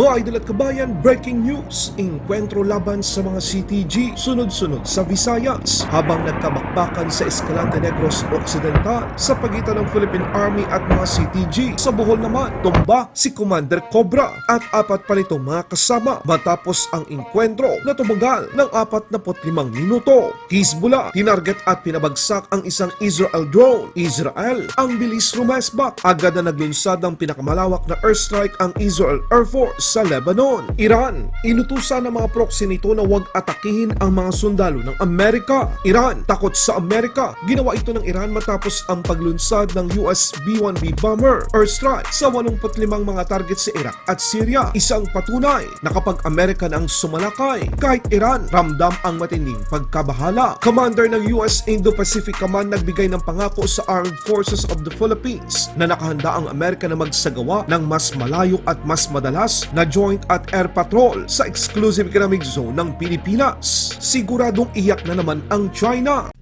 Mga idol at kabayan, breaking news. Enkwentro laban sa mga CTG sunod-sunod sa Visayas habang nagkabakbakan sa Escalante Negros Occidental sa pagitan ng Philippine Army at mga CTG. Sa Bohol naman, tumba si Commander Cobra at apat pa nitong mga kasama matapos ang enkwentro na tumagal ng 45 minuto. Hezbollah, tinarget at pinabagsak ang isang Israel drone. Israel, ang bilis rumesbak. Agad na naglunsad ng pinakamalawak na airstrike ang Israel Air Force sa Lebanon. Iran, inutusan ng mga proxy nito na huwag atakihin ang mga sundalo ng Amerika. Iran, takot sa Amerika. Ginawa ito ng Iran matapos ang paglunsad ng US B-1B bomber airstrike sa 85 mga target sa Iraq at Syria. Isang patunay na kapag Amerika na ang sumalakay, kahit Iran, ramdam ang matinding pagkabahala. Commander ng US Indo-Pacific Command nagbigay ng pangako sa Armed Forces of the Philippines na nakahanda ang Amerika na magsagawa ng mas malayo at mas madalas na joint at air patrol sa exclusive economic zone ng Pilipinas. Siguradong iyak na naman ang China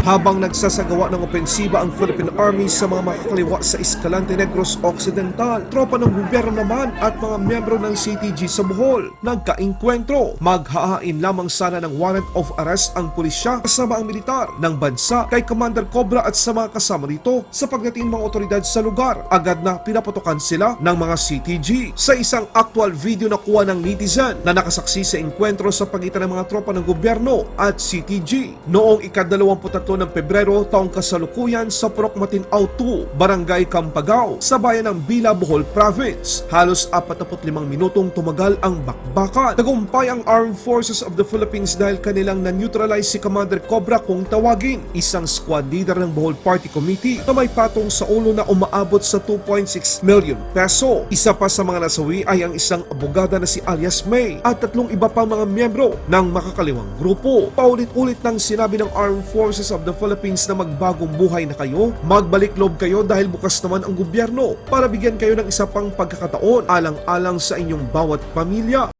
Habang nagsasagawa ng opensiba ang Philippine Army sa mga makakaliwa sa Escalante Negros Occidental, tropa ng gobyerno naman at mga miyembro ng CTG sa Bohol nagkainkwentro. Maghahain lamang sana ng warrant of arrest ang pulisya kasama ang militar ng bansa kay Commander Cobra at sa mga kasama nito sa pagdating ng mga otoridad sa lugar. Agad na pinaputokan sila ng mga CTG. Sa isang actual video na kuha ng netizen na nakasaksi sa enkwentro sa pagitan ng mga tropa ng gobyerno at CTG noong ika-23 ng Pebrero taong kasalukuyan sa Procmatin Auto, Barangay Campagao, sa bayan ng Bila, Bohol Province. Halos 45 minutong tumagal ang bakbakan. Tagumpay ang Armed Forces of the Philippines dahil kanilang na-neutralize si Commander Cobra kung tawagin, isang squad leader ng Bohol Party Committee na may patong sa ulo na umaabot sa 2.6 million peso. Isa pa sa mga nasawi ay ang isang abogada na si alias May at tatlong iba pang mga miyembro ng makakaliwang grupo. Paulit-ulit nang sinabi ng Armed Forces of the Philippines na magbagong buhay na kayo, magbalik loob kayo dahil bukas naman ang gobyerno para bigyan kayo ng isa pang pagkakataon alang-alang sa inyong bawat pamilya.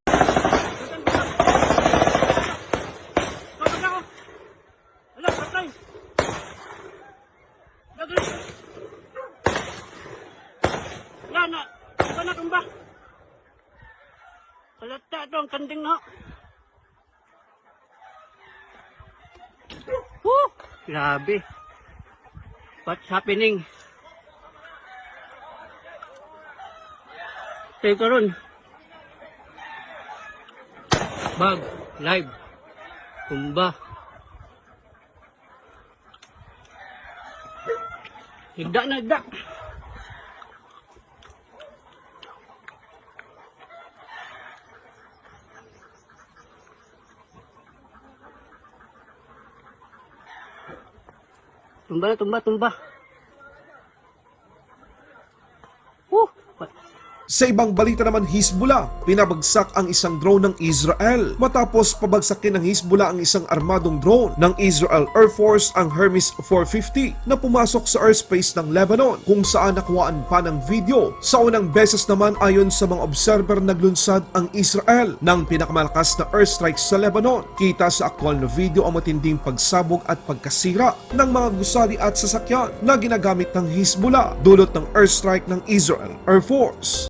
Lagi! Wala na! Wala na kang ba? Kalata ito ang kanding na. Grabe. What's happening? Tayo ron. Bag. Live. Kumba. Higda na higda. Na, tumba, tumba. Sa ibang balita naman Hezbollah, pinabagsak ang isang drone ng Israel. Matapos pabagsakin ng Hezbollah ang isang armadong drone ng Israel Air Force ang Hermes 450 na pumasok sa airspace ng Lebanon kung saan nakuhaan pa ng video. Sa unang beses naman ayon sa mga observer naglunsad ang Israel ng pinakamalakas na airstrike sa Lebanon. Kita sa aktwal na video ang matinding pagsabog at pagkasira ng mga gusali at sasakyan na ginagamit ng Hezbollah dulot ng airstrike ng Israel Air Force.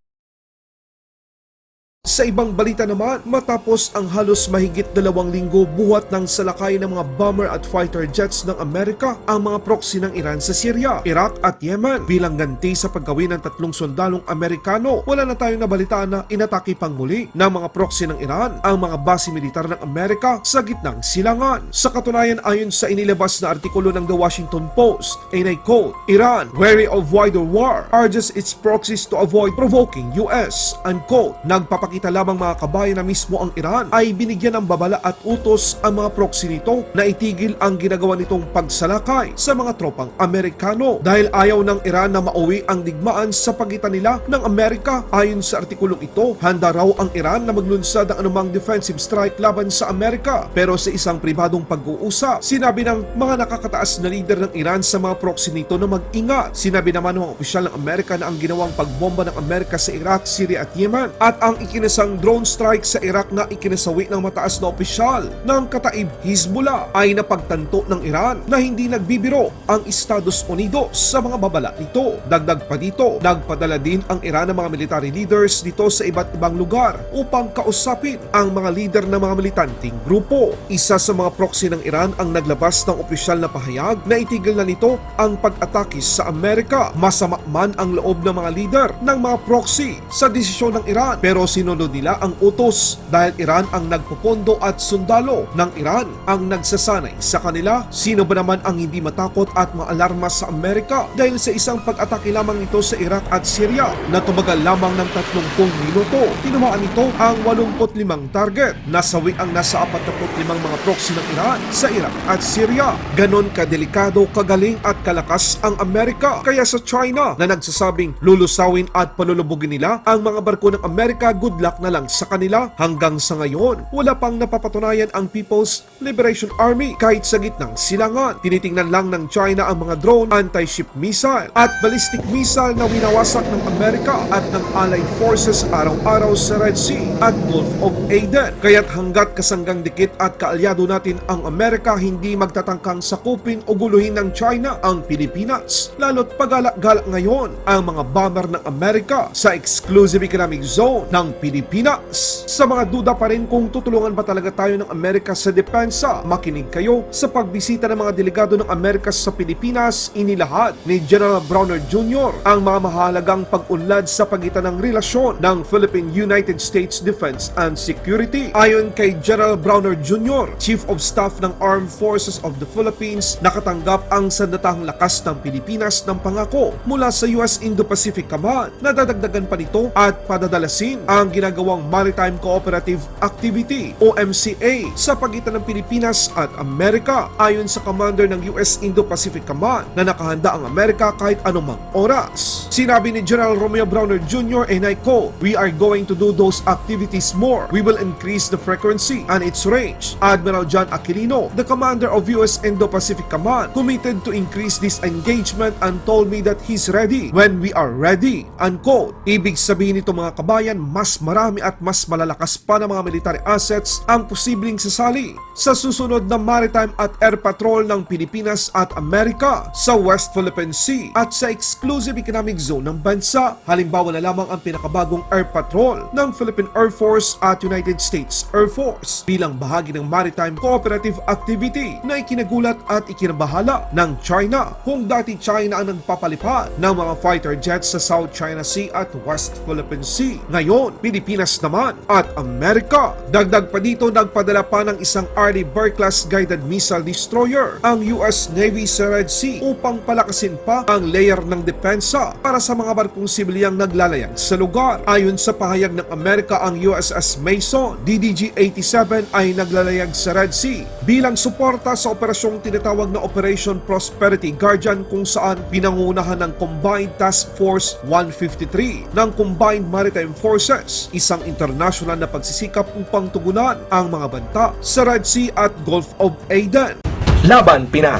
Sa ibang balita naman, matapos ang halos mahigit dalawang linggo buhat ng salakay ng mga bomber at fighter jets ng Amerika ang mga proxy ng Iran sa Syria, Iraq at Yemen bilang ganti sa paggawin ng tatlong sundalong Amerikano. Wala na tayong nabalitaan na inatake pang muli ng mga proxy ng Iran ang mga base militar ng Amerika sa gitnang silangan. Sa katunayan ayon sa inilabas na artikulo ng The Washington Post, and I quote, Iran, wary of wider war, urges its proxies to avoid provoking US, unquote. Nagpapakita lamang mga kabayan na mismo ang Iran ay binigyan ng babala at utos ang mga proxy nito na itigil ang ginagawa nitong pagsalakay sa mga tropang Amerikano dahil ayaw ng Iran na mauwi ang digmaan sa pagitan nila ng Amerika. Ayon sa artikulong ito, handa raw ang Iran na maglunsad ng anumang defensive strike laban sa Amerika. Pero sa isang pribadong pag-uusap, sinabi ng mga nakakataas na leader ng Iran sa mga proxy nito na mag-ingat. Sinabi naman ng opisyal ng Amerika na ang ginawang pagbomba ng Amerika sa Iraq, Syria at Yemen at ang ikin ikinasang drone strike sa Iraq na ikinasawi ng mataas na opisyal ng kataib Hezbollah ay napagtanto ng Iran na hindi nagbibiro ang Estados Unidos sa mga babala nito. Dagdag pa dito, nagpadala din ang Iran ng mga military leaders dito sa iba't ibang lugar upang kausapin ang mga leader ng mga militanting grupo. Isa sa mga proxy ng Iran ang naglabas ng opisyal na pahayag na itigil na nito ang pag-atake sa Amerika. Masama man ang loob ng mga leader ng mga proxy sa desisyon ng Iran pero sinunod nila ang utos dahil Iran ang nagpupondo at sundalo ng Iran ang nagsasanay sa kanila. Sino ba naman ang hindi matakot at maalarma sa Amerika dahil sa isang pag-atake lamang ito sa Iraq at Syria na tumagal lamang ng 30 minuto. Tinamaan nito ang 85 target. Nasawi ang nasa 45 mga proxy ng Iran sa Iraq at Syria. Ganon kadelikado, kagaling at kalakas ang Amerika. Kaya sa China na nagsasabing lulusawin at palulubugin nila ang mga barko ng Amerika, good luck na lang sa kanila. Hanggang sa ngayon, wala pang napapatunayan ang People's Liberation Army kahit sa gitnang silangan. Tinitingnan lang ng China ang mga drone, anti-ship missile at ballistic missile na winawasak ng Amerika at ng Allied Forces araw-araw sa Red Sea at Gulf of Aden. Kaya't hanggat kasanggang dikit at kaalyado natin ang Amerika hindi magtatangkang sakupin o guluhin ng China ang Pilipinas. Lalo't pagalak-galak ngayon ang mga bomber ng Amerika sa exclusive economic zone ng Pilipinas. Pilipinas. Sa mga duda pa rin kung tutulungan ba talaga tayo ng Amerika sa depensa, makinig kayo sa pagbisita ng mga delegado ng Amerika sa Pilipinas, inilahad ni General Browner Jr. ang mga mahalagang pag-unlad sa pagitan ng relasyon ng Philippine-United States Defense and Security. Ayon kay General Browner Jr., Chief of Staff ng Armed Forces of the Philippines, nakatanggap ang sandatahang lakas ng Pilipinas ng pangako mula sa US Indo-Pacific Command na dadagdagan pa nito at padadalasin ang ginagawang Maritime Cooperative Activity o MCA sa pagitan ng Pilipinas at Amerika. Ayon sa commander ng US Indo-Pacific Command na nakahanda ang Amerika kahit anumang oras. Sinabi ni General Romeo Browner Jr. and I quote, We are going to do those activities more. We will increase the frequency and its range. Admiral John Aquilino, the commander of US Indo-Pacific Command, committed to increase this engagement and told me that he's ready when we are ready. Unquote. Ibig sabihin nito mga kabayan, mas marami at mas malalakas pa ng mga military assets ang posibleng sasali sa susunod na maritime at air patrol ng Pilipinas at Amerika sa West Philippine Sea at sa exclusive economic zone ng bansa. Halimbawa na lamang ang pinakabagong air patrol ng Philippine Air Force at United States Air Force bilang bahagi ng maritime cooperative activity na ikinagulat at ikinabahala ng China kung dati China ang nagpapalipad ng mga fighter jets sa South China Sea at West Philippine Sea. Ngayon, Pilipinas naman at Amerika. Dagdag pa dito, nagpadala pa ng isang Arleigh Burr-class guided missile destroyer ang US Navy sa Red Sea upang palakasin pa ang layer ng depensa para sa mga barkong sibilyang naglalayag sa lugar. Ayon sa pahayag ng Amerika, ang USS Mason DDG-87 ay naglalayag sa Red Sea bilang suporta sa operasyong tinatawag na Operation Prosperity Guardian kung saan pinangunahan ng Combined Task Force 153 ng Combined Maritime Forces, isang international na pagsisikap upang tugunan ang mga banta sa Red Sea at Gulf of Aden. Laban Pinas